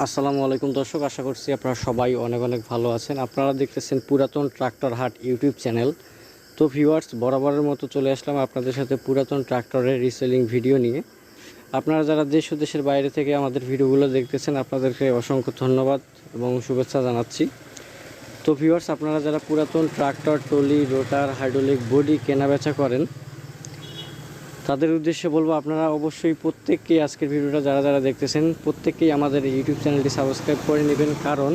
আসসালামু আলাইকুম দর্শক, আশা করছি আপনারা সবাই অনেক অনেক ভালো আছেন। আপনারা দেখতেছেন পুরাতন ট্রাক্টর হাট ইউটিউব চ্যানেল। তো ভিউয়ার্স, বরাবরের মতো চলে আসলাম আপনাদের সাথে পুরাতন ট্রাক্টরের রিসেলিং ভিডিও নিয়ে। আপনারা যারা দেশ ও দেশের বাইরে থেকে আমাদের ভিডিওগুলো দেখতেছেন, আপনাদেরকে অসংখ্য ধন্যবাদ এবং শুভেচ্ছা জানাচ্ছি। তো ভিউয়ার্স, আপনারা যারা পুরাতন tractor trolley rotor hydraulic body কেনাবেচা করেন তাদের উদ্দেশ্যে বলব, আপনারা অবশ্যই প্রত্যেককেই আজকের ভিডিওটা যারা যারা দেখতেছেন, প্রত্যেককেই আমাদের ইউটিউব চ্যানেলটি সাবস্ক্রাইব করে নেবেন। কারণ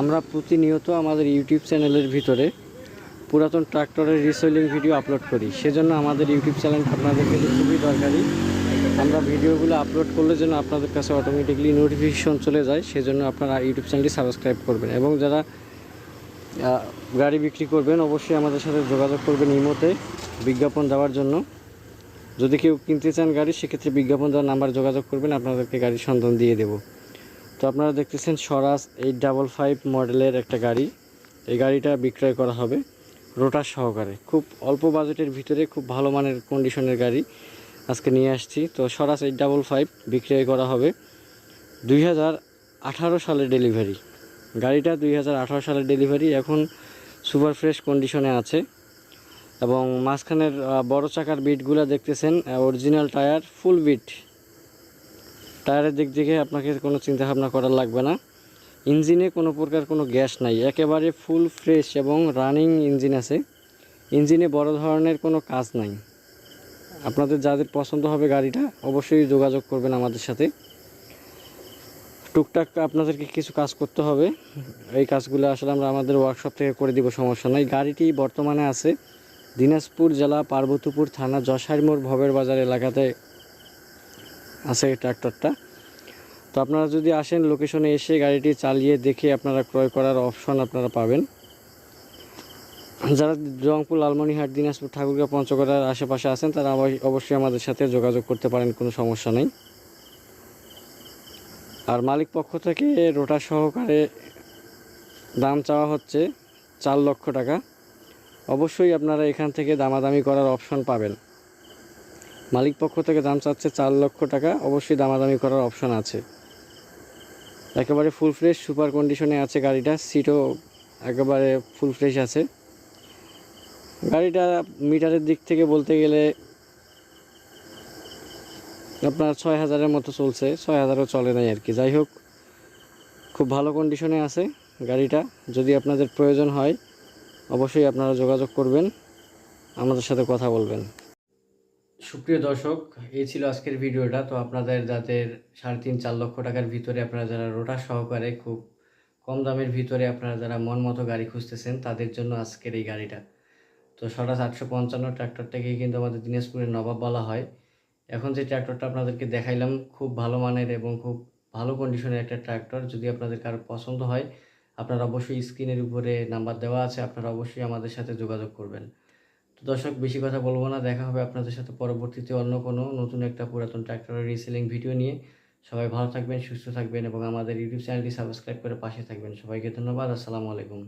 আমরা প্রতিনিয়ত আমাদের ইউটিউব চ্যানেলের ভিতরে পুরাতন ট্রাক্টরের রিসেলিং ভিডিও আপলোড করি। সেজন্য আমাদের ইউটিউব চ্যানেলটা আপনাদের কাছে খুবই দরকারি। আমরা ভিডিওগুলো আপলোড করলে যেন আপনাদের কাছে অটোমেটিকলি নোটিফিকেশন চলে যায়, সেজন্য আপনারা ইউটিউব চ্যানেলটি সাবস্ক্রাইব করবেন। এবং যারা গাড়ি বিক্রি করবেন, অবশ্যই আমাদের সাথে যোগাযোগ করবেন ইমোতে বিজ্ঞাপন দেওয়ার জন্য। যদি কেউ কিনতে চান গাড়ি, সেক্ষেত্রে বিজ্ঞাপন দেওয়ার নাম্বার যোগাযোগ করবেন, আপনাদেরকে গাড়ির সন্ধান দিয়ে দেব। তো আপনারা দেখতেছেন স্বরাজ এইট ডাবল ফাইভ মডেলের একটা গাড়ি। এই গাড়িটা বিক্রয় করা হবে রোটার সহকারে। খুব অল্প বাজেটের ভিতরে খুব ভালো মানের কন্ডিশনের গাড়ি আজকে নিয়ে আসছি। তো স্বরাজ এইট ডাবল ফাইভ বিক্রয় করা হবে দুই হাজার সালের ডেলিভারি গাড়িটা দুই হাজার সালের ডেলিভারি এখন সুপার ফ্রেশ কন্ডিশনে আছে। এবং মাঝখানের বড় চাকার বিটগুলো দেখতেছেন অরিজিনাল টায়ার ফুল বিট। টায়ারের দিক থেকে আপনাকে কোনো চিন্তা ভাবনা করার লাগবে না। ইঞ্জিনে কোনো প্রকার কোনো গ্যাস নাই, একেবারে ফুল ফ্রেশ এবং রানিং ইঞ্জিন আছে। ইঞ্জিনে বড় ধরনের কোনো কাজ নাই। আপনাদের যাদের পছন্দ হবে গাড়িটা, অবশ্যই যোগাযোগ করবেন আমাদের সাথে। টুকটাক আপনাদেরকে কিছু কাজ করতে হবে। এই কাজগুলো আসলে আমরা আমাদের ওয়ার্কশপ থেকে করে দিব, সমস্যা নাই। গাড়িটি বর্তমানে আছে। দিনাজপুর জেলা পার্বতীপুর থানা যশাইমোড় ভবের বাজার এলাকাতে আছে ট্র্যাক্টরটা তো আপনারা যদি আসেন লোকেশনে এসে গাড়িটি চালিয়ে দেখে আপনারা ক্রয় করার অপশন আপনারা পাবেন। যারা রংপুর লালমনিহাট দিনাজপুর ঠাকুরগাঁ পঞ্চগড়ার আশেপাশে আছেন, তারা অবশ্যই আমাদের সাথে যোগাযোগ করতে পারেন, কোনো সমস্যা নেই। আর মালিক পক্ষ থেকে রোটা সহকারে দাম চাওয়া হচ্ছে চার লক্ষ টাকা। অবশ্যই আপনারা এখান থেকে দামাদামি করার অপশন পাবেন। মালিক পক্ষ থেকে দাম চাচ্ছে চার লক্ষ টাকা, অবশ্যই দামাদামি করার অপশন আছে। একেবারে ফুল ফ্রেশ সুপার কন্ডিশনে আছে গাড়িটা সিটও একেবারে ফুল ফ্রেশ আছে। গাড়িটা মিটারের দিক থেকে বলতে গেলে আপনার ছয় হাজারের মতো চলছে, ছয় হাজারও চলে নাই আর কি। যাই হোক, খুব ভালো কন্ডিশনে আছে গাড়িটা। যদি আপনাদের প্রয়োজন হয় অবশ্যই আপনারা যোগাযোগ করবেন, আমাদের সাথে কথা বলবেন। সুপ্রিয় দর্শক, এই ছিল আজকের ভিডিওটা। তো আপনাদের যাদের সাড়ে তিন, চার লক্ষ টাকার ভিতরে আপনারা যারা রোটার সহকারে খুব কম দামের ভিতরে আপনারা যারা মন মতো গাড়ি খুঁজতেছেন, তাদের জন্য আজকের এই গাড়িটা। তো সরাস আটশো পঞ্চান্ন ট্র্যাক্টরটাকেই কিন্তু আমাদের দিনাজপুরের নবাব বলা হয়। এখন যে ট্র্যাক্টরটা আপনাদেরকে দেখাইলাম, খুব ভালো মানের এবং খুব ভালো কন্ডিশনের একটা ট্র্যাক্টর, যদি আপনাদের কারও পছন্দ হয় আপনারা অবশ্যই স্ক্রিনের উপরে নাম্বার দেওয়া আছে, আপনারা অবশ্যই আমাদের সাথে যোগাযোগ করবেন। তো দর্শক, বেশি কথা বলব না, দেখা হবে আপনাদের সাথে পরবর্তীতে অন্য কোনো নতুন একটা পুরাতন ট্র্যাক্টরের রিসেলিং ভিডিও নিয়ে। সবাই ভালো থাকবেন, সুস্থ থাকবেন এবং আমাদের ইউটিউব চ্যানেলটি সাবস্ক্রাইব করে পাশে থাকবেন। সবাইকে ধন্যবাদ, আসসালামু আলাইকুম।